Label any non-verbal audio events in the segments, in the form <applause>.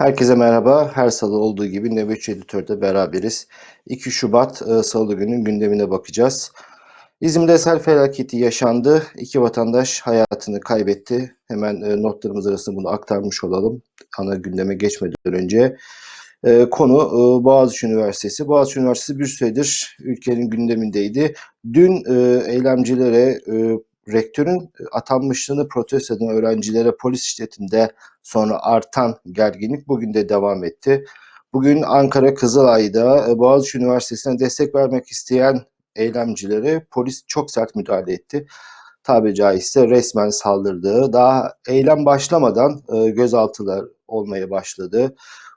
Herkese merhaba. Her salı olduğu gibi Nöbetçi Editör'de beraberiz. 2 Şubat e, Salı günün gündemine bakacağız. İzmir'de sel felaketi yaşandı. İki vatandaş hayatını kaybetti. Hemen e, notlarımız arasında bunu aktarmış olalım. Ana gündeme geçmeden önce. E, konu e, Boğaziçi Üniversitesi. Boğaziçi Üniversitesi bir süredir ülkenin gündemindeydi. Dün eylemcilere rektörün atanmışlığını protesto eden öğrencilere polis şiddetinde sonra artan gerginlik bugün de devam etti. Bugün Ankara Kızılay'da e, Boğaziçi Üniversitesi'ne destek vermek isteyen eylemcilere polis çok sert müdahale etti. Tabi caizse resmen saldırdı. Daha eylem başlamadan e, gözaltılar olmaya başladı.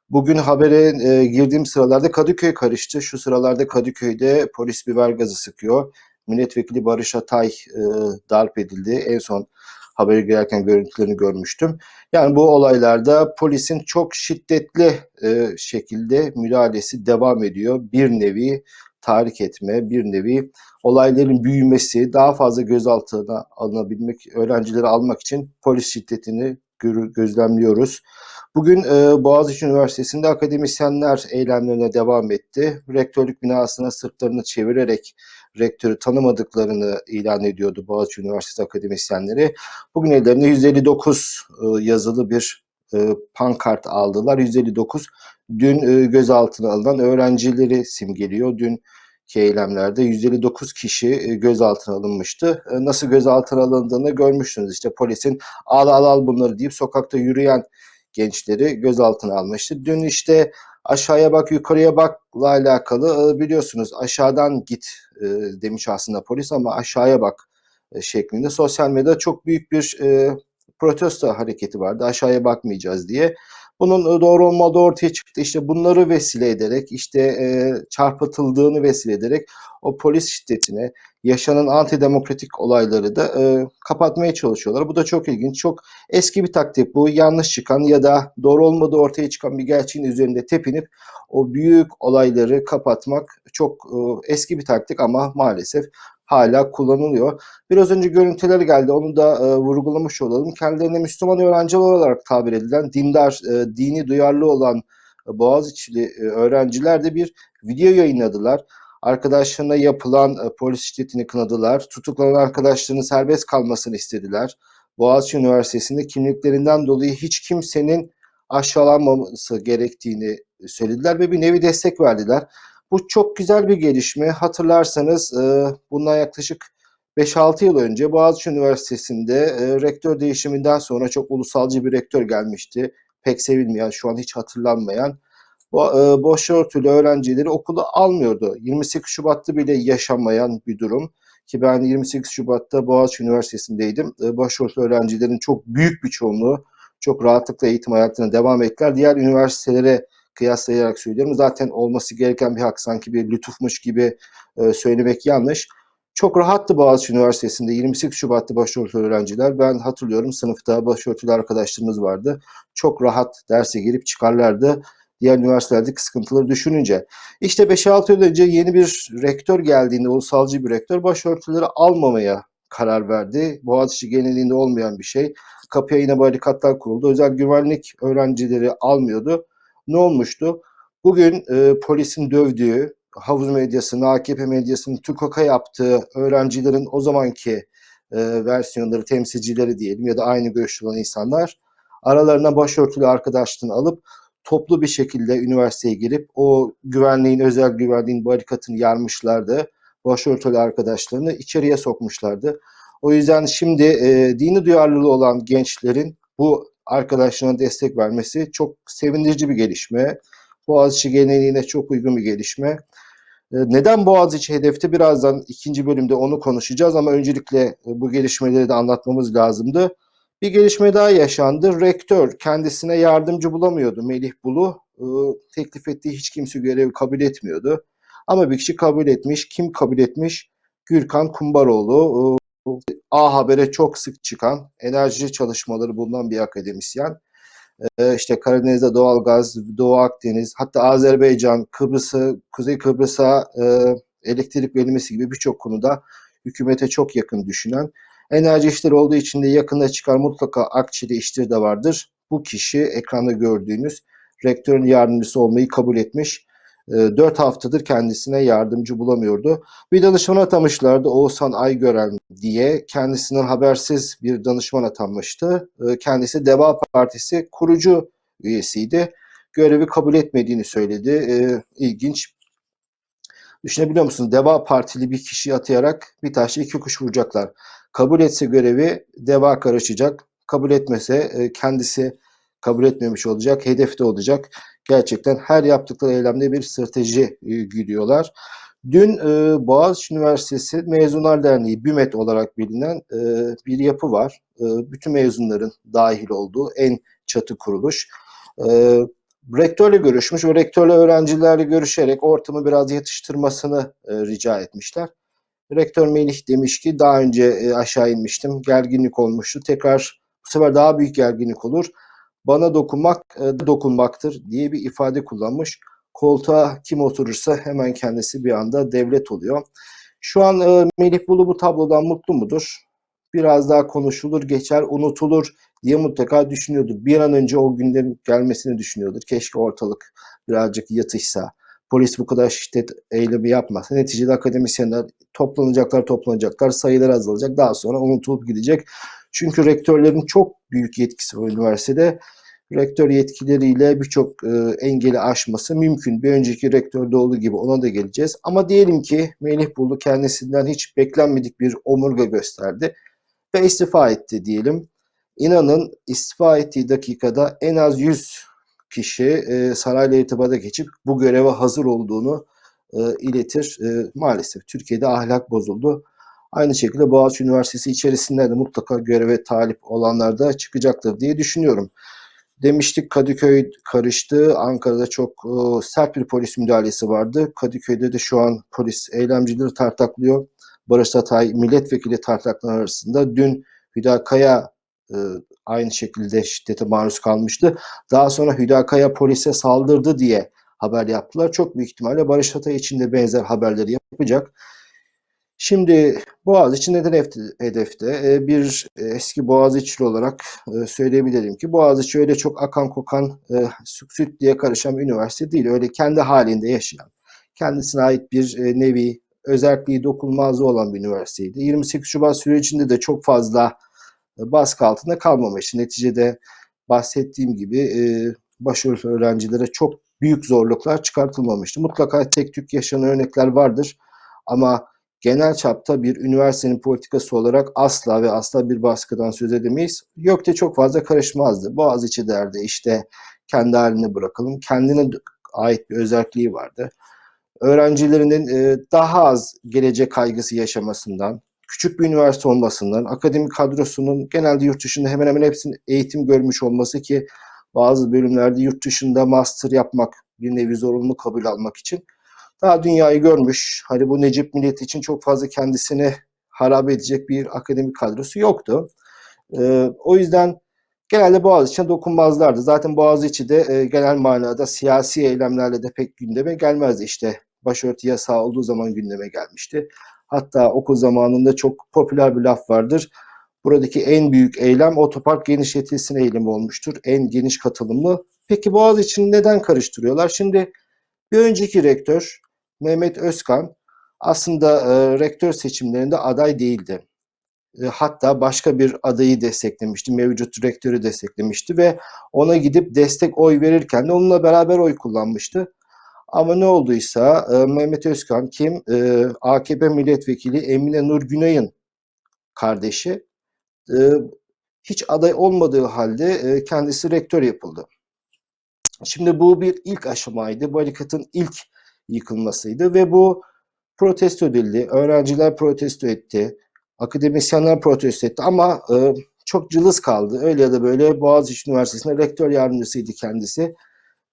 Bugün habere e, girdiğim sıralarda Kadıköy karıştı. Şu sıralarda Kadıköy'de polis biber gazı sıkıyor. Milletvekili Barış Atay e, darp edildi. En son haberi girerken görüntülerini görmüştüm. Yani bu olaylarda polisin çok şiddetli e, şekilde müdahalesi devam ediyor. Bir nevi tahrik etme, bir nevi olayların büyümesi, daha fazla gözaltına alınabilmek, öğrencileri almak için polis şiddetini gözlemliyoruz. Bugün e, Boğaziçi Üniversitesi'nde akademisyenler eylemlerine devam etti. Rektörlük binasına sırtlarını çevirerek rektörü tanımadıklarını ilan ediyordu Boğaziçi Üniversitesi akademisyenleri. Bugün ellerinde 159 e, yazılı bir e, pankart aldılar. 159 dün e, gözaltına alınan öğrencileri simgeliyor. Dün eylemlerde 159 kişi gözaltına alınmıştı. Nasıl gözaltına alındığını görmüştünüz. İşte polisin al al al bunları deyip sokakta yürüyen gençleri gözaltına almıştı. Dün işte aşağıya bak yukarıya bakla alakalı. E, biliyorsunuz aşağıdan git e, demiş aslında polis ama aşağıya bak e, şeklinde. Sosyal medyada çok büyük bir protesto hareketi vardı. Aşağıya bakmayacağız diye. Bunun doğru olmadığı ortaya çıktı. İşte bunları vesile ederek, işte e, çarpıtıldığını vesile ederek o polis şiddetine, yaşanan antidemokratik olayları da e, kapatmaya çalışıyorlar. Bu da çok ilginç. Çok eski bir taktik bu. Yanlış çıkan ya da doğru olmadığı ortaya çıkan bir gerçeğin üzerinde tepinip o büyük olayları kapatmak çok e, eski bir taktik ama maalesef hala kullanılıyor. Biraz önce görüntüler geldi onu da e, vurgulamış olalım. Kendilerine Müslüman öğrenciler olarak tabir edilen dindar, e, dini duyarlı olan e, Boğaziçi'li e, öğrenciler de bir video yayınladılar. Arkadaşlarına yapılan e, polis şiddetini kınadılar. Tutuklanan arkadaşlarının serbest kalmasını istediler. Boğaziçi Üniversitesi'nde kimliklerinden dolayı hiç kimsenin aşağılanmaması gerektiğini söylediler ve bir nevi destek verdiler. Bu çok güzel bir gelişme. Hatırlarsanız e, bundan yaklaşık 5-6 yıl önce Boğaziçi Üniversitesi'nde e, rektör değişiminden sonra çok ulusalcı bir rektör gelmişti. Pek sevilmeyen, şu an hiç hatırlanmayan. Bu, e, başörtülü öğrencileri okula almıyordu. 28 Şubat'ta bile yaşanmayan bir durum. Ki ben 28 Şubat'ta Boğaziçi Üniversitesi'ndeydim. E, başörtülü öğrencilerin çok büyük bir çoğunluğu çok rahatlıkla eğitim hayatına devam ettiler. Diğer üniversitelere kıyaslayarak söylüyorum. Zaten olması gereken bir hak sanki bir lütufmuş gibi e, söylemek yanlış. Çok rahattı Boğaziçi Üniversitesi'nde 28 Şubat'ta başörtülü öğrenciler. Ben hatırlıyorum sınıfta başörtülü arkadaşlarımız vardı. Çok rahat derse girip çıkarlardı. Diğer üniversitelerdeki sıkıntıları düşününce. İşte 5-6 yıl önce yeni bir rektör geldiğinde, ulusalcı bir rektör başörtüleri almamaya karar verdi. Boğaziçi genelinde olmayan bir şey. Kapıya yine barikatlar kuruldu. Özel güvenlik öğrencileri almıyordu ne olmuştu? Bugün e, polisin dövdüğü, havuz medyasının, AKP medyasının tükaka yaptığı öğrencilerin o zamanki e, versiyonları, temsilcileri diyelim ya da aynı görüşlü olan insanlar aralarına başörtülü arkadaşlığını alıp toplu bir şekilde üniversiteye girip o güvenliğin, özel güvenliğin barikatını yarmışlardı. Başörtülü arkadaşlarını içeriye sokmuşlardı. O yüzden şimdi e, dini duyarlılığı olan gençlerin bu arkadaşlarına destek vermesi çok sevindirici bir gelişme. Boğaziçi geleneğine çok uygun bir gelişme. Ee, neden Boğaziçi hedefte? Birazdan ikinci bölümde onu konuşacağız ama öncelikle e, bu gelişmeleri de anlatmamız lazımdı. Bir gelişme daha yaşandı. Rektör kendisine yardımcı bulamıyordu Melih Bulu. Ee, teklif ettiği hiç kimse görevi kabul etmiyordu. Ama bir kişi kabul etmiş. Kim kabul etmiş? Gürkan Kumbaroğlu. A Haber'e çok sık çıkan, enerji çalışmaları bulunan bir akademisyen. Ee, işte Karadeniz'de doğal gaz, Doğu Akdeniz, hatta Azerbaycan, Kıbrıs'ı, Kuzey Kıbrıs'a e, elektrik verilmesi gibi birçok konuda hükümete çok yakın düşünen, enerji işleri olduğu için de yakında çıkar mutlaka Akçili işleri de vardır. Bu kişi ekranda gördüğünüz rektörün yardımcısı olmayı kabul etmiş. 4 haftadır kendisine yardımcı bulamıyordu. Bir danışman atamışlardı Oğuzhan Aygören diye. Kendisinden habersiz bir danışman atanmıştı. E, Kendisi Deva Partisi kurucu üyesiydi. Görevi kabul etmediğini söyledi. E, İlginç. Düşünebiliyor musunuz? Deva Partili bir kişiyi atayarak bir taşla iki kuş vuracaklar. Kabul etse görevi Deva karışacak. Kabul etmese e, kendisi kabul etmemiş olacak. Hedefte olacak. Gerçekten her yaptıkları eylemde bir strateji e, güdüyorlar. Dün e, Boğaziçi Üniversitesi Mezunlar Derneği BÜMET olarak bilinen e, bir yapı var. E, bütün mezunların dahil olduğu en çatı kuruluş. E, rektörle görüşmüş ve rektörle öğrencilerle görüşerek ortamı biraz yatıştırmasını e, rica etmişler. Rektör Melih demiş ki daha önce e, aşağı inmiştim. Gerginlik olmuştu. Tekrar bu sefer daha büyük gerginlik olur. Bana dokunmak e, dokunmaktır diye bir ifade kullanmış. Koltuğa kim oturursa hemen kendisi bir anda devlet oluyor. Şu an e, Melih Bulu bu tablodan mutlu mudur? Biraz daha konuşulur, geçer, unutulur diye mutlaka düşünüyordur. Bir an önce o günden gelmesini düşünüyordur. Keşke ortalık birazcık yatışsa. Polis bu kadar şiddet eylemi yapmasa. Neticede akademisyenler toplanacaklar toplanacaklar. Sayılar azalacak. Daha sonra unutulup gidecek. Çünkü rektörlerin çok büyük yetkisi var üniversitede. Rektör yetkileriyle birçok e, engeli aşması mümkün. Bir önceki rektörde olduğu gibi ona da geleceğiz. Ama diyelim ki Melih Bulu kendisinden hiç beklenmedik bir omurga gösterdi ve istifa etti diyelim. İnanın istifa ettiği dakikada en az 100 kişi e, sarayla irtibata geçip bu göreve hazır olduğunu e, iletir. E, maalesef Türkiye'de ahlak bozuldu. Aynı şekilde Boğaziçi Üniversitesi içerisinde de mutlaka göreve talip olanlar da çıkacaktır diye düşünüyorum. Demiştik Kadıköy karıştı. Ankara'da çok e, sert bir polis müdahalesi vardı. Kadıköy'de de şu an polis eylemcileri tartaklıyor. Barış Atay milletvekili tartaklanan arasında dün Hüdakaya e, aynı şekilde şiddete maruz kalmıştı. Daha sonra Hüdakaya polise saldırdı diye haber yaptılar. Çok büyük ihtimalle Barış Atay için de benzer haberleri yapacak. Şimdi Boğaziçi neden hedefte? E, bir e, eski Boğaziçi'li olarak e, söyleyebilirim ki Boğaziçi öyle çok akan kokan süt diye karışan bir üniversite değil. Öyle kendi halinde yaşayan, kendisine ait bir nevi özelliği dokunmazlığı olan bir üniversiteydi. 28 Şubat sürecinde de çok fazla baskı altında kalmamıştı. Neticede bahsettiğim gibi başarılı öğrencilere çok büyük zorluklar çıkartılmamıştı. Mutlaka tek tük yaşanan örnekler vardır ama genel çapta bir üniversitenin politikası olarak asla ve asla bir baskıdan söz edemeyiz. Gökte çok fazla karışmazdı. Boğaziçi derdi işte kendi haline bırakalım. Kendine ait bir özelliği vardı. Öğrencilerinin e, daha az gelecek kaygısı yaşamasından, küçük bir üniversite olmasından, akademik kadrosunun genelde yurt dışında hemen hemen hepsinin eğitim görmüş olması ki bazı bölümlerde yurt dışında master yapmak bir nevi zorunlu kabul almak için daha dünyayı görmüş. Hani bu Necip milleti için çok fazla kendisini harap edecek bir akademik kadrosu yoktu. Ee, o yüzden genelde Boğaziçi'ne dokunmazlardı. Zaten Boğaziçi'de e, genel manada siyasi eylemlerle de pek gündeme gelmezdi. İşte başörtü yasağı olduğu zaman gündeme gelmişti. Hatta okul zamanında çok popüler bir laf vardır. Buradaki en büyük eylem otopark genişletilsin eylemi olmuştur. En geniş katılımlı. Peki Boğaziçi'ni neden karıştırıyorlar? Şimdi bir önceki rektör Mehmet Özkan aslında e, rektör seçimlerinde aday değildi. E, hatta başka bir adayı desteklemişti, mevcut rektörü desteklemişti ve ona gidip destek oy verirken de onunla beraber oy kullanmıştı. Ama ne olduysa e, Mehmet Özkan kim? E, AKP milletvekili Emine Nur Günay'ın kardeşi. E, hiç aday olmadığı halde e, kendisi rektör yapıldı. Şimdi bu bir ilk aşamaydı. Barikatın ilk yıkılmasıydı ve bu protesto edildi. Öğrenciler protesto etti. Akademisyenler protesto etti ama e, çok cılız kaldı. Öyle ya da böyle Boğaziçi Üniversitesi'nde rektör yardımcısıydı kendisi.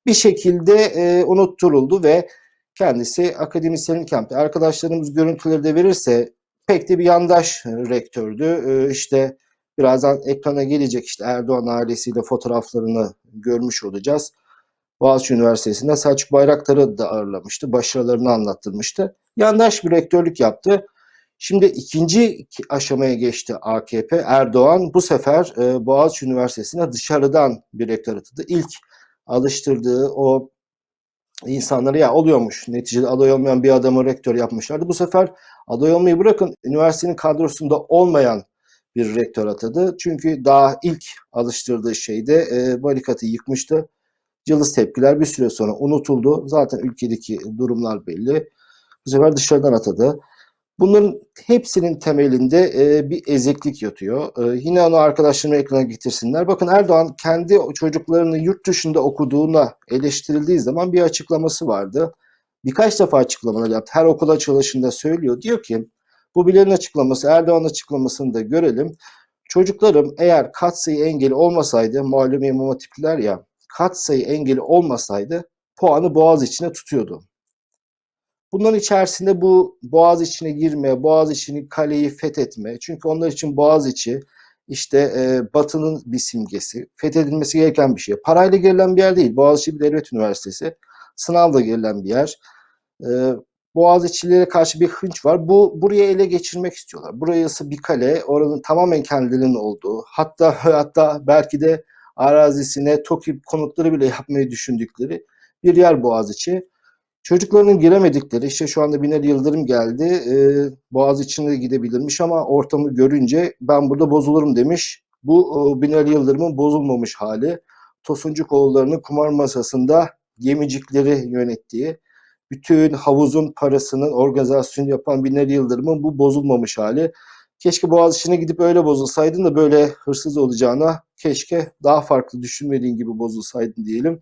Bir şekilde e, unutturuldu ve kendisi akademisyenin kampı. Arkadaşlarımız görüntüleri de verirse pek de bir yandaş rektördü. E, işte birazdan ekrana gelecek işte Erdoğan ailesiyle fotoğraflarını görmüş olacağız. Boğaziçi Üniversitesi'nde Selçuk Bayraktar'ı da ağırlamıştı. Başarılarını anlattırmıştı. Yandaş bir rektörlük yaptı. Şimdi ikinci aşamaya geçti AKP. Erdoğan bu sefer e, Boğaziçi Üniversitesi'ne dışarıdan bir rektör atadı. İlk alıştırdığı o insanları ya oluyormuş. Neticede aday olmayan bir adamı rektör yapmışlardı. Bu sefer aday olmayı bırakın üniversitenin kadrosunda olmayan bir rektör atadı. Çünkü daha ilk alıştırdığı şeyde e, barikatı yıkmıştı. Cılız tepkiler bir süre sonra unutuldu. Zaten ülkedeki durumlar belli. Bu sefer dışarıdan atadı. Bunların hepsinin temelinde e, bir eziklik yatıyor. E, yine onu arkadaşlarına ekrana getirsinler. Bakın Erdoğan kendi çocuklarını yurt dışında okuduğuna eleştirildiği zaman bir açıklaması vardı. Birkaç defa açıklamalar yaptı. Her okul açılışında söylüyor. Diyor ki bu Bilal'in açıklaması, Erdoğan'ın açıklamasını da görelim. Çocuklarım eğer katsayı engeli olmasaydı, malum imam hatipler ya, katsayı engeli olmasaydı puanı boğaz içine tutuyordu. Bunların içerisinde bu boğaz içine girme, boğaz içini kaleyi fethetme. Çünkü onlar için boğaz içi işte e, batının bir simgesi. Fethedilmesi gereken bir şey. Parayla girilen bir yer değil. Boğaziçi bir devlet üniversitesi. Sınavla girilen bir yer. E, Boğaziçi'lilere karşı bir hınç var. Bu buraya ele geçirmek istiyorlar. Burası bir kale. Oranın tamamen kendilerinin olduğu. Hatta hatta belki de arazisine TOKİ konutları bile yapmayı düşündükleri bir yer Boğaziçi. Çocuklarının giremedikleri işte şu anda Binali Yıldırım geldi. E, Boğaz içinde gidebilirmiş ama ortamı görünce ben burada bozulurum demiş. Bu e, Binali Yıldırım'ın bozulmamış hali. Tosuncuk oğullarının kumar masasında gemicikleri yönettiği, bütün havuzun parasının organizasyonu yapan Binali Yıldırım'ın bu bozulmamış hali. Keşke Boğaziçi'ne gidip öyle bozulsaydın da böyle hırsız olacağına keşke daha farklı düşünmediğin gibi bozulsaydın diyelim.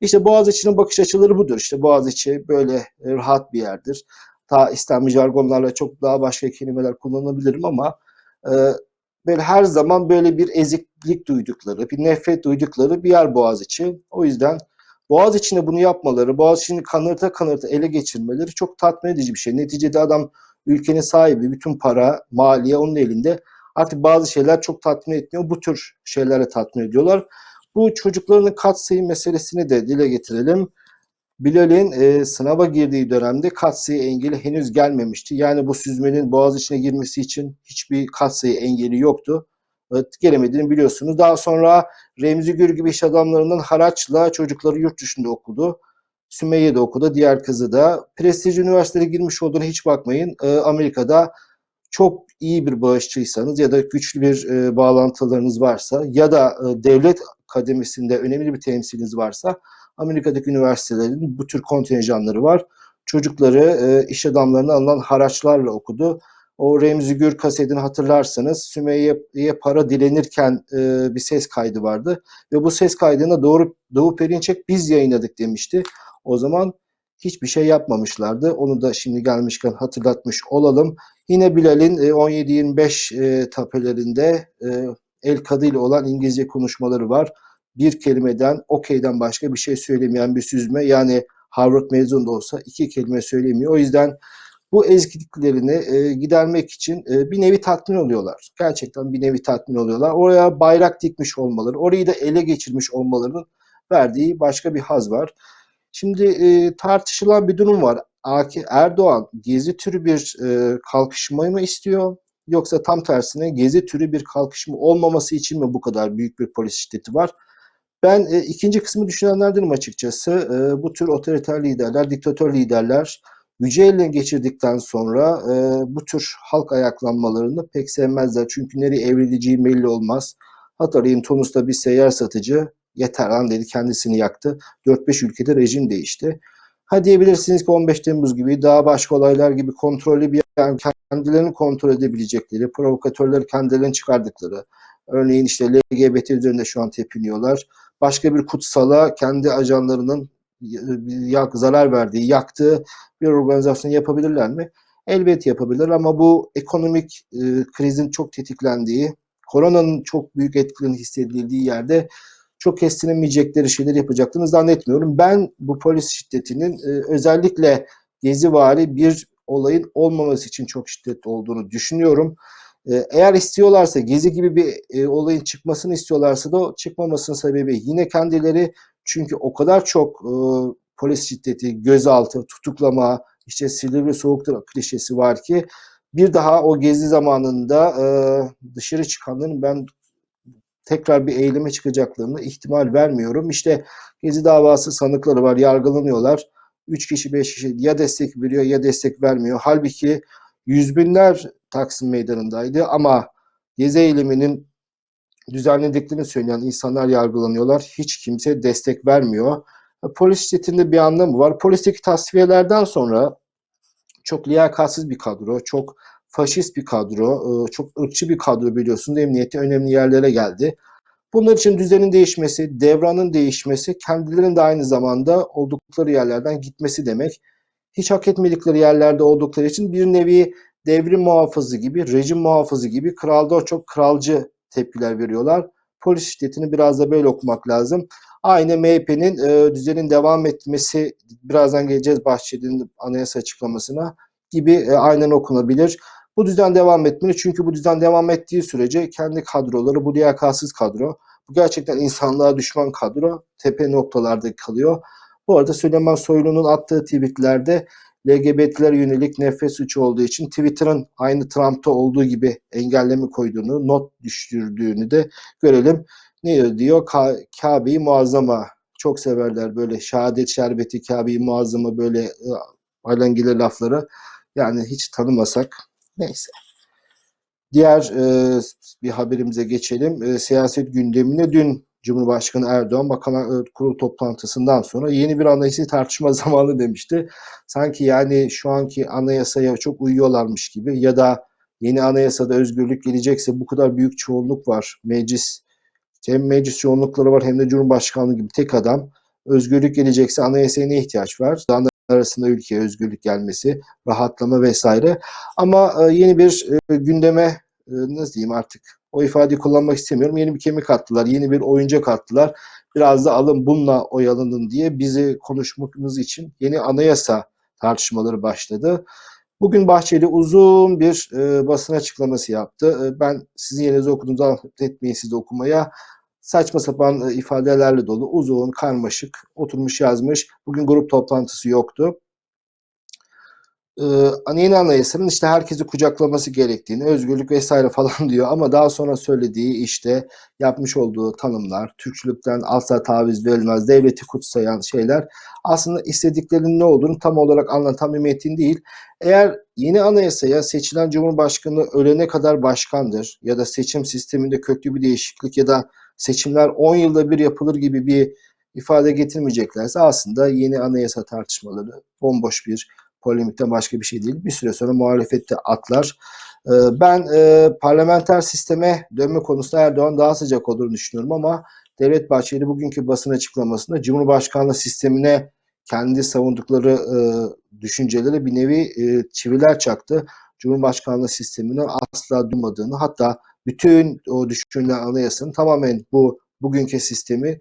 İşte Boğaziçi'nin bakış açıları budur. İşte Boğaziçi böyle rahat bir yerdir. Ta İslami jargonlarla çok daha başka kelimeler kullanabilirim ama e, böyle her zaman böyle bir eziklik duydukları, bir nefret duydukları bir yer Boğaziçi. O yüzden Boğaziçi'ne bunu yapmaları, Boğaziçi'ni kanırta kanırta ele geçirmeleri çok tatmin edici bir şey. Neticede adam ülkenin sahibi, bütün para, maliye onun elinde. Artık bazı şeyler çok tatmin etmiyor. Bu tür şeylere tatmin ediyorlar. Bu çocukların katsayı meselesini de dile getirelim. Bilal'in e, sınava girdiği dönemde katsayı engeli henüz gelmemişti. Yani bu süzmenin boğaz içine girmesi için hiçbir katsayı engeli yoktu. Evet, gelemediğini biliyorsunuz. Daha sonra Remzi Gür gibi iş adamlarının haraçla çocukları yurt dışında okudu. Sümeyye de okudu, diğer kızı da. Prestij üniversitelere girmiş olduğuna hiç bakmayın. E, Amerika'da çok iyi bir bağışçıysanız ya da güçlü bir e, bağlantılarınız varsa ya da e, devlet kademesinde önemli bir temsiliniz varsa Amerika'daki üniversitelerin bu tür kontenjanları var. Çocukları e, iş adamlarına alınan haraçlarla okudu. O Remzi Gür kasetini hatırlarsanız Sümeyye'ye para dilenirken e, bir ses kaydı vardı. Ve bu ses kaydına Doğu, Doğu Perinçek biz yayınladık demişti. O zaman hiçbir şey yapmamışlardı. Onu da şimdi gelmişken hatırlatmış olalım. Yine Bilal'in 17-25 e, e, tapelerinde e, el kadıyla olan İngilizce konuşmaları var. Bir kelimeden, okeyden başka bir şey söylemeyen bir süzme. Yani Harvard mezunu da olsa iki kelime söylemiyor. O yüzden bu ezgiliklerini e, gidermek için e, bir nevi tatmin oluyorlar. Gerçekten bir nevi tatmin oluyorlar. Oraya bayrak dikmiş olmaları, orayı da ele geçirmiş olmalarının verdiği başka bir haz var. Şimdi e, tartışılan bir durum var. Erdoğan gezi türü bir e, kalkışmayı mı istiyor? Yoksa tam tersine gezi türü bir kalkışma olmaması için mi bu kadar büyük bir polis şiddeti var? Ben e, ikinci kısmı düşünenlerdenim açıkçası. E, bu tür otoriter liderler, diktatör liderler gücü eline geçirdikten sonra e, bu tür halk ayaklanmalarını pek sevmezler. Çünkü nereye evrileceği belli olmaz. Hatırlayın Tunus'ta bir seyyar satıcı yeter lan dedi kendisini yaktı. 4-5 ülkede rejim değişti. Ha diyebilirsiniz ki 15 Temmuz gibi daha başka olaylar gibi kontrollü bir yani kendilerini kontrol edebilecekleri, provokatörleri kendilerini çıkardıkları. Örneğin işte LGBT üzerinde şu an tepiniyorlar. Başka bir kutsala kendi ajanlarının yak, zarar verdiği, yaktığı bir organizasyon yapabilirler mi? Elbet yapabilir ama bu ekonomik e, krizin çok tetiklendiği, koronanın çok büyük etkilerinin hissedildiği yerde çok kestinemeyecekleri şeyler yapacaklarını zannetmiyorum. Ben bu polis şiddetinin e, özellikle gezivari bir olayın olmaması için çok şiddetli olduğunu düşünüyorum. E, eğer istiyorlarsa gezi gibi bir e, olayın çıkmasını istiyorlarsa da çıkmamasının sebebi yine kendileri çünkü o kadar çok e, polis şiddeti, gözaltı, tutuklama, işte Silivri soğuktur klişesi var ki bir daha o gezi zamanında e, dışarı çıkanların ben tekrar bir eyleme çıkacaklarını ihtimal vermiyorum. İşte Gezi davası sanıkları var, yargılanıyorlar. 3 kişi 5 kişi ya destek veriyor ya destek vermiyor. Halbuki yüz binler Taksim Meydanı'ndaydı ama Gezi eyleminin düzenlediklerini söyleyen insanlar yargılanıyorlar. Hiç kimse destek vermiyor. Polis şiddetinde bir anlamı var. Polisteki tasfiyelerden sonra çok liyakatsiz bir kadro, çok faşist bir kadro, e, çok ırkçı bir kadro biliyorsunuz. Emniyeti önemli yerlere geldi. Bunlar için düzenin değişmesi, devranın değişmesi, kendilerinin de aynı zamanda oldukları yerlerden gitmesi demek. Hiç hak etmedikleri yerlerde oldukları için bir nevi devrim muhafızı gibi, rejim muhafızı gibi kralda çok kralcı tepkiler veriyorlar. Polis şiddetini biraz da böyle okumak lazım. Aynı MHP'nin e, düzenin devam etmesi, birazdan geleceğiz Bahçeli'nin anayasa açıklamasına gibi e, aynen okunabilir. Bu düzen devam etmeli çünkü bu düzen devam ettiği sürece kendi kadroları bu liyakatsız kadro, bu gerçekten insanlığa düşman kadro tepe noktalarda kalıyor. Bu arada Süleyman Soylu'nun attığı tweetlerde LGBT'ler yönelik nefret suçu olduğu için Twitter'ın aynı Trump'ta olduğu gibi engelleme koyduğunu, not düşürdüğünü de görelim. Ne diyor? Ka Kabe'yi muazzama çok severler böyle şehadet şerbeti Kabe'yi muazzama böyle e, lafları. Yani hiç tanımasak neyse. Diğer e, bir haberimize geçelim. E, siyaset gündemine dün Cumhurbaşkanı Erdoğan Bakanlar Kurulu toplantısından sonra yeni bir anayasayı tartışma <laughs> zamanı demişti. Sanki yani şu anki anayasaya çok uyuyorlarmış gibi ya da yeni anayasada özgürlük gelecekse bu kadar büyük çoğunluk var. Meclis hem meclis çoğunlukları var hem de Cumhurbaşkanlığı gibi tek adam. Özgürlük gelecekse anayasaya ne ihtiyaç var? Daha arasında ülkeye özgürlük gelmesi, rahatlama vesaire. Ama e, yeni bir e, gündeme e, nasıl diyeyim artık o ifadeyi kullanmak istemiyorum. Yeni bir kemik attılar, yeni bir oyuncak attılar. Biraz da alın bununla oyalanın diye bizi konuşmamız için yeni anayasa tartışmaları başladı. Bugün Bahçeli uzun bir e, basın açıklaması yaptı. E, ben sizin yerinize okuduğumda zahmet etmeyin siz de okumaya. Saçma sapan e, ifadelerle dolu, uzun, karmaşık, oturmuş yazmış. Bugün grup toplantısı yoktu e, yeni anayasanın işte herkesi kucaklaması gerektiğini, özgürlük vesaire <laughs> falan diyor ama daha sonra söylediği işte yapmış olduğu tanımlar, Türkçülükten asla taviz verilmez, devleti kutsayan şeyler aslında istediklerinin ne olduğunu tam olarak anlatan bir metin değil. Eğer yeni anayasaya seçilen Cumhurbaşkanı ölene kadar başkandır ya da seçim sisteminde köklü bir değişiklik ya da seçimler 10 yılda bir yapılır gibi bir ifade getirmeyeceklerse aslında yeni anayasa tartışmaları bomboş bir polemikten başka bir şey değil. Bir süre sonra muhalefette atlar. Ee, ben e, parlamenter sisteme dönme konusunda Erdoğan daha sıcak olduğunu düşünüyorum ama Devlet Bahçeli bugünkü basın açıklamasında Cumhurbaşkanlığı sistemine kendi savundukları e, bir nevi e, çiviler çaktı. Cumhurbaşkanlığı sistemine asla duymadığını hatta bütün o düşünülen anayasanın tamamen bu bugünkü sistemi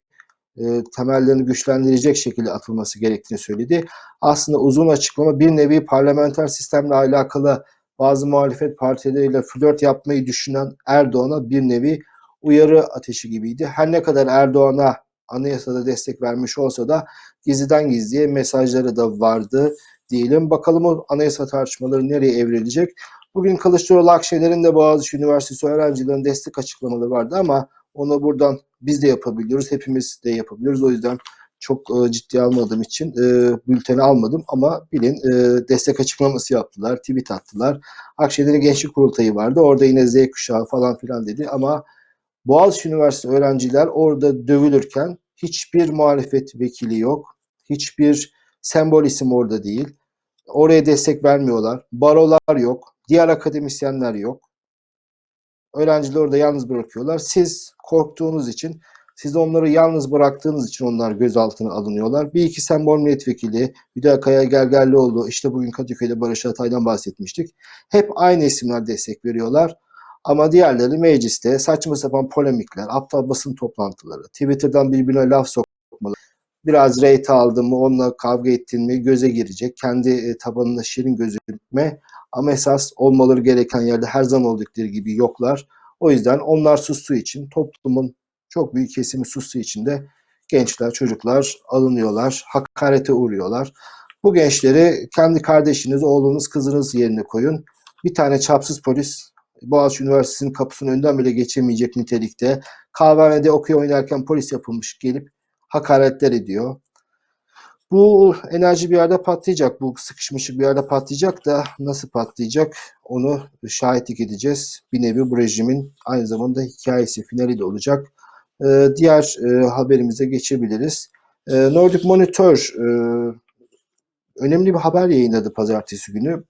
e, temellerini güçlendirecek şekilde atılması gerektiğini söyledi. Aslında uzun açıklama bir nevi parlamenter sistemle alakalı bazı muhalefet partileriyle flört yapmayı düşünen Erdoğan'a bir nevi uyarı ateşi gibiydi. Her ne kadar Erdoğan'a anayasada destek vermiş olsa da gizliden gizliye mesajları da vardı diyelim. Bakalım o anayasa tartışmaları nereye evrilecek? Bugün Kılıçdaroğlu Akşener'in de Boğaziçi Üniversitesi öğrencilerinin destek açıklamaları vardı ama onu buradan biz de yapabiliyoruz. Hepimiz de yapabiliyoruz. O yüzden çok e, ciddi almadığım için e, bülteni almadım ama bilin e, destek açıklaması yaptılar, tweet attılar. Akşener'in gençlik kurultayı vardı. Orada yine Z kuşağı falan filan dedi ama Boğaziçi Üniversitesi öğrenciler orada dövülürken hiçbir muhalefet vekili yok. Hiçbir sembol isim orada değil. Oraya destek vermiyorlar. Barolar yok. Diğer akademisyenler yok. Öğrencileri orada yalnız bırakıyorlar. Siz korktuğunuz için, siz onları yalnız bıraktığınız için onlar gözaltına alınıyorlar. Bir iki sembol milletvekili, Hüdakaya Gergerlioğlu, işte bugün Kadıköy'de Barış Atay'dan bahsetmiştik. Hep aynı isimler destek veriyorlar. Ama diğerleri mecliste saçma sapan polemikler, aptal basın toplantıları, Twitter'dan birbirine laf sokmaları, biraz reyt aldın mı, onunla kavga ettin mi göze girecek, kendi e, tabanına şirin gözükme ama esas olmaları gereken yerde her zaman oldukları gibi yoklar. O yüzden onlar sustuğu için toplumun çok büyük kesimi sustuğu için de gençler, çocuklar alınıyorlar, hakarete uğruyorlar. Bu gençleri kendi kardeşiniz, oğlunuz, kızınız yerine koyun. Bir tane çapsız polis Boğaziçi Üniversitesi'nin kapısının önünden bile geçemeyecek nitelikte. Kahvehanede okey oynarken polis yapılmış gelip hakaretler ediyor. Bu enerji bir yerde patlayacak. Bu sıkışmışlık bir yerde patlayacak da nasıl patlayacak onu şahitlik edeceğiz. Bir nevi bu rejimin aynı zamanda hikayesi, finali de olacak. Ee, diğer e, haberimize geçebiliriz. Ee, Nordic Monitor e, önemli bir haber yayınladı pazartesi günü.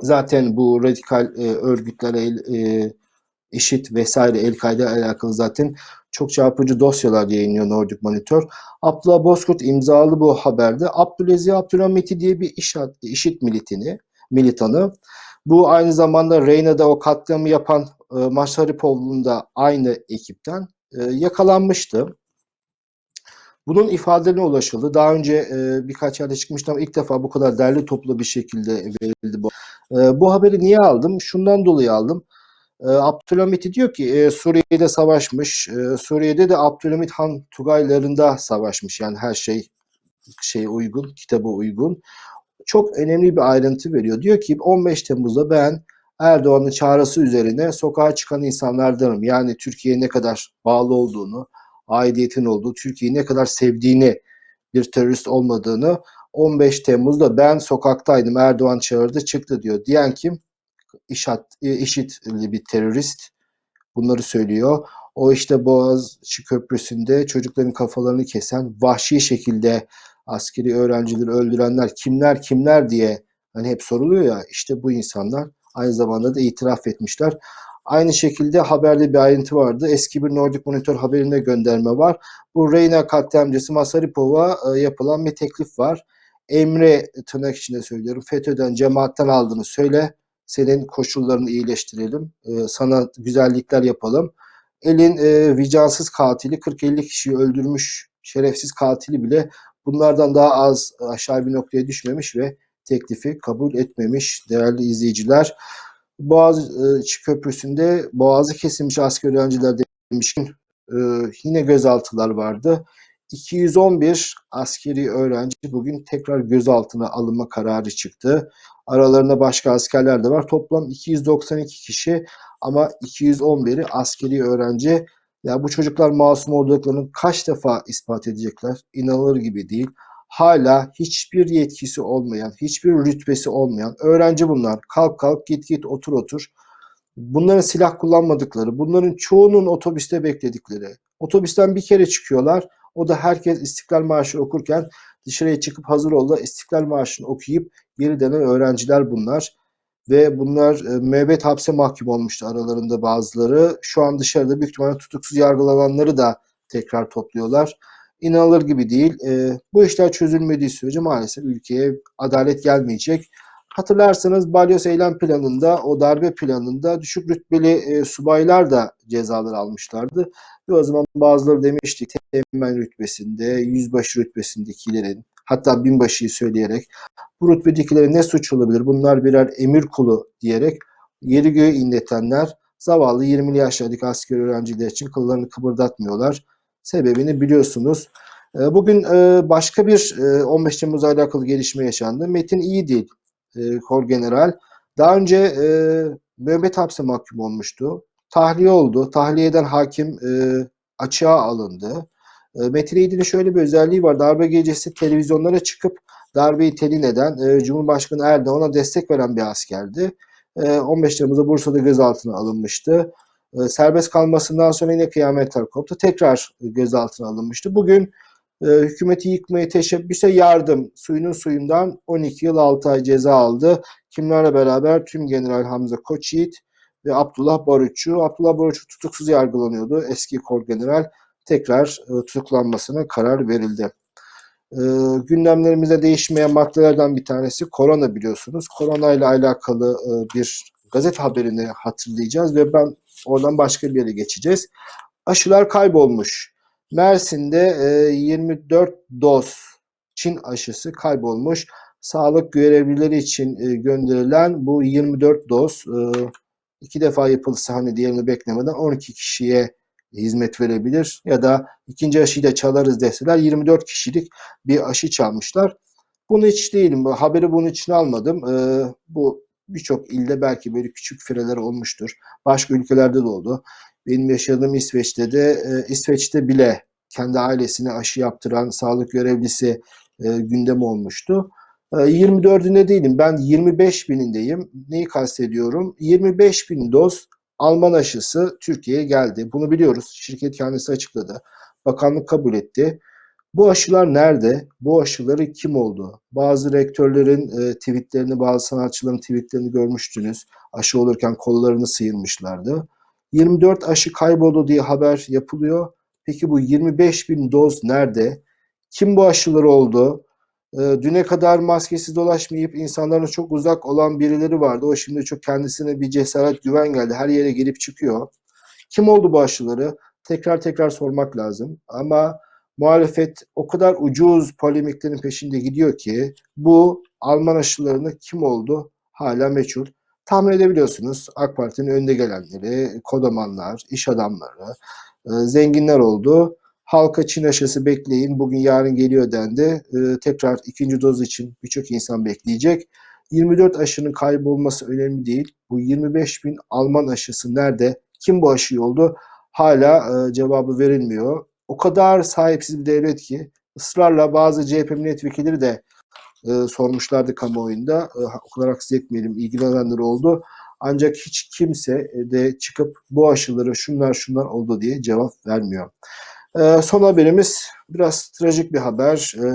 Zaten bu radikal e, örgütlere e, IŞİD vesaire El-Kaide ile alakalı zaten çok çarpıcı dosyalar yayınlıyor Nordic Monitor. Abdullah Bozkurt imzalı bu haberde Abdülaziz Abdülhamit'i diye bir İŞİD, IŞİD militini, militanı. Bu aynı zamanda Reyna'da o katliamı yapan e, Maşaripovlu'nun da aynı ekipten e, yakalanmıştı. Bunun ifadelerine ulaşıldı. Daha önce e, birkaç yerde çıkmıştı ama ilk defa bu kadar derli toplu bir şekilde verildi bu. E, bu haberi niye aldım? Şundan dolayı aldım. E, Abdülhamit diyor ki e, Suriye'de savaşmış. E, Suriye'de de Abdülhamit Han Tugaylarında savaşmış. Yani her şey şey uygun, kitaba uygun. Çok önemli bir ayrıntı veriyor. Diyor ki 15 Temmuz'da ben Erdoğan'ın çağrısı üzerine sokağa çıkan insanlardanım. Yani Türkiye'ye ne kadar bağlı olduğunu, aidiyetin olduğu, Türkiye'yi ne kadar sevdiğini, bir terörist olmadığını 15 Temmuz'da ben sokaktaydım Erdoğan çağırdı çıktı diyor. Diyen kim? İşat, IŞİD'li bir terörist bunları söylüyor. O işte Boğaziçi Köprüsü'nde çocukların kafalarını kesen, vahşi şekilde askeri öğrencileri öldürenler kimler kimler diye hani hep soruluyor ya işte bu insanlar aynı zamanda da itiraf etmişler. Aynı şekilde haberde bir ayrıntı vardı. Eski bir Nordic Monitor haberine gönderme var. Bu Reyna katliamcısı Masaripov'a e, yapılan bir teklif var. Emre tırnak içinde söylüyorum. FETÖ'den, cemaatten aldığını söyle. Senin koşullarını iyileştirelim. E, sana güzellikler yapalım. Elin e, vicdansız katili 40-50 kişiyi öldürmüş şerefsiz katili bile bunlardan daha az aşağı bir noktaya düşmemiş ve teklifi kabul etmemiş değerli izleyiciler. Boğaziçi Köprüsü'nde boğazı kesilmiş asker öğrenciler demişken e, yine gözaltılar vardı. 211 askeri öğrenci bugün tekrar gözaltına alınma kararı çıktı. Aralarında başka askerler de var. Toplam 292 kişi ama 211'i askeri öğrenci. Ya bu çocuklar masum olduklarını kaç defa ispat edecekler? İnanılır gibi değil. Hala hiçbir yetkisi olmayan, hiçbir rütbesi olmayan öğrenci bunlar. Kalk kalk git git otur otur. Bunların silah kullanmadıkları, bunların çoğunun otobüste bekledikleri. Otobüsten bir kere çıkıyorlar. O da herkes İstiklal Marşı okurken dışarıya çıkıp hazır ol da İstiklal Marşı'nı okuyup geri dönen öğrenciler bunlar. Ve bunlar e, müebbet hapse mahkum olmuştu aralarında bazıları. Şu an dışarıda büyük ihtimalle tutuksuz yargılananları da tekrar topluyorlar. İnanılır gibi değil. E, bu işler çözülmediği sürece maalesef ülkeye adalet gelmeyecek. Hatırlarsanız Balyoz eylem planında, o darbe planında düşük rütbeli e, subaylar da cezalar almışlardı. Ve o zaman bazıları demişti teğmen rütbesinde, yüzbaşı rütbesindekilerin, hatta binbaşıyı söyleyerek bu rütbedekilere ne suç olabilir? Bunlar birer emir kulu diyerek yeri göğü inletenler zavallı 20'li yaşlardaki asker öğrenciler için kıllarını kıpırdatmıyorlar. Sebebini biliyorsunuz. E, bugün e, başka bir 15 Temmuz'a alakalı gelişme yaşandı. Metin iyi değil e, Kor General. Daha önce e, müebbet hapse mahkum olmuştu. Tahliye oldu. Tahliyeden hakim e, açığa alındı. E, Metin İyi'nin şöyle bir özelliği var. Darbe gecesi televizyonlara çıkıp darbeyi telin eden e, Cumhurbaşkanı Erdoğan'a destek veren bir askerdi. E, 15 Temmuz'da Bursa'da gözaltına alınmıştı. E, serbest kalmasından sonra yine kıyametler koptu. Tekrar gözaltına alınmıştı. Bugün e, hükümeti yıkmaya teşebbüse yardım suyunun suyundan 12 yıl 6 ay ceza aldı. Kimlerle beraber? Tüm General Hamza Koçyiğit ve Abdullah Barutçu. Abdullah Barutçu tutuksuz yargılanıyordu. Eski kor general tekrar e, tutuklanmasına karar verildi. E, gündemlerimizde değişmeyen maddelerden bir tanesi korona biliyorsunuz. Korona ile alakalı e, bir gazete haberini hatırlayacağız ve ben oradan başka bir yere geçeceğiz. Aşılar kaybolmuş. Mersin'de e, 24 doz Çin aşısı kaybolmuş. Sağlık görevlileri için e, gönderilen bu 24 doz e, iki defa yapılsa hani diğerini beklemeden 12 kişiye hizmet verebilir ya da ikinci aşıyı da çalarız deseler 24 kişilik bir aşı çalmışlar. Bunu hiç değilim. Bu haberi bunun için almadım. E, bu birçok ilde belki böyle küçük fireler olmuştur. Başka ülkelerde de oldu. Benim yaşadığım İsveç'te de e, İsveç'te bile kendi ailesine aşı yaptıran sağlık görevlisi e, gündem olmuştu. E, 24'ünde değilim. Ben 25 binindeyim. Neyi kastediyorum? 25 bin doz Alman aşısı Türkiye'ye geldi. Bunu biliyoruz. Şirket kendisi açıkladı. Bakanlık kabul etti. Bu aşılar nerede? Bu aşıları kim oldu? Bazı rektörlerin e, tweetlerini, bazı sanatçıların tweetlerini görmüştünüz. Aşı olurken kollarını sıyırmışlardı. 24 aşı kayboldu diye haber yapılıyor. Peki bu 25 bin doz nerede? Kim bu aşıları oldu? E, düne kadar maskesiz dolaşmayıp insanların çok uzak olan birileri vardı. O şimdi çok kendisine bir cesaret güven geldi. Her yere gelip çıkıyor. Kim oldu bu aşıları? Tekrar tekrar sormak lazım. Ama muhalefet o kadar ucuz polemiklerin peşinde gidiyor ki bu Alman aşılarını kim oldu hala meçhul. Tahmin edebiliyorsunuz AK Parti'nin önde gelenleri, kodamanlar, iş adamları, e, zenginler oldu. Halka Çin aşısı bekleyin bugün yarın geliyor dendi. E, tekrar ikinci doz için birçok insan bekleyecek. 24 aşının kaybolması önemli değil. Bu 25 bin Alman aşısı nerede? Kim bu aşıyı oldu? Hala e, cevabı verilmiyor. O kadar sahipsiz bir devlet ki ısrarla bazı CHP milletvekilleri de e, sormuşlardı kamuoyunda. E, o kadar haksız etmeyelim ilgilenenler oldu. Ancak hiç kimse de çıkıp bu aşıları şunlar şunlar oldu diye cevap vermiyor. E, son haberimiz biraz trajik bir haber. E,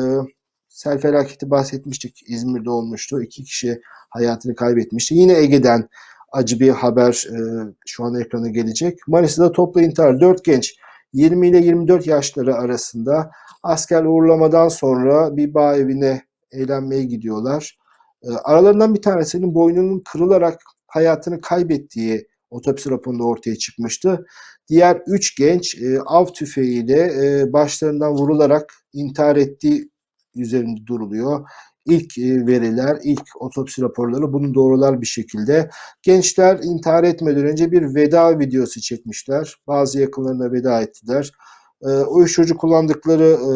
sel felaketi bahsetmiştik. İzmir'de olmuştu. İki kişi hayatını kaybetmişti. Yine Ege'den acı bir haber e, şu an ekrana gelecek. Manisa'da toplu intihar. 4 genç 20 ile 24 yaşları arasında asker uğurlamadan sonra bir bağ evine eğlenmeye gidiyorlar. E, aralarından bir tanesinin boynunun kırılarak hayatını kaybettiği otopsi raporunda ortaya çıkmıştı. Diğer 3 genç e, av tüfeğiyle e, başlarından vurularak intihar ettiği üzerinde duruluyor. İlk e, veriler, ilk otopsi raporları bunu doğrular bir şekilde. Gençler intihar etmeden önce bir veda videosu çekmişler. Bazı yakınlarına veda ettiler. E, uyuşturucu kullandıkları e,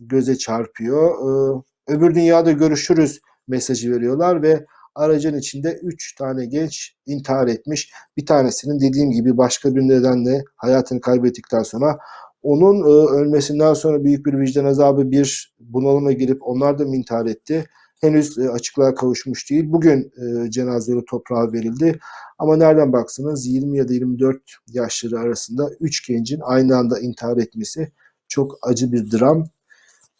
göze çarpıyor. E, öbür dünyada görüşürüz mesajı veriyorlar ve aracın içinde 3 tane genç intihar etmiş. Bir tanesinin dediğim gibi başka bir nedenle hayatını kaybettikten sonra onun e, ölmesinden sonra büyük bir vicdan azabı bir bunalıma girip onlar da intihar etti? Henüz e, açıklığa kavuşmuş değil. Bugün e, cenazeleri toprağa verildi. Ama nereden baksanız 20 ya da 24 yaşları arasında 3 gencin aynı anda intihar etmesi çok acı bir dram.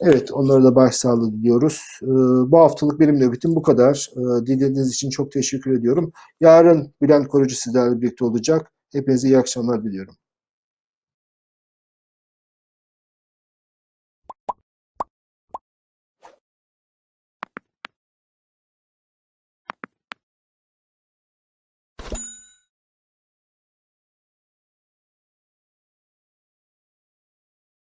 Evet onlara da başsağlığı diliyoruz. E, bu haftalık benim nöbetim bu kadar. E, dinlediğiniz için çok teşekkür ediyorum. Yarın Bülent Korucu sizlerle birlikte olacak. Hepinize iyi akşamlar diliyorum.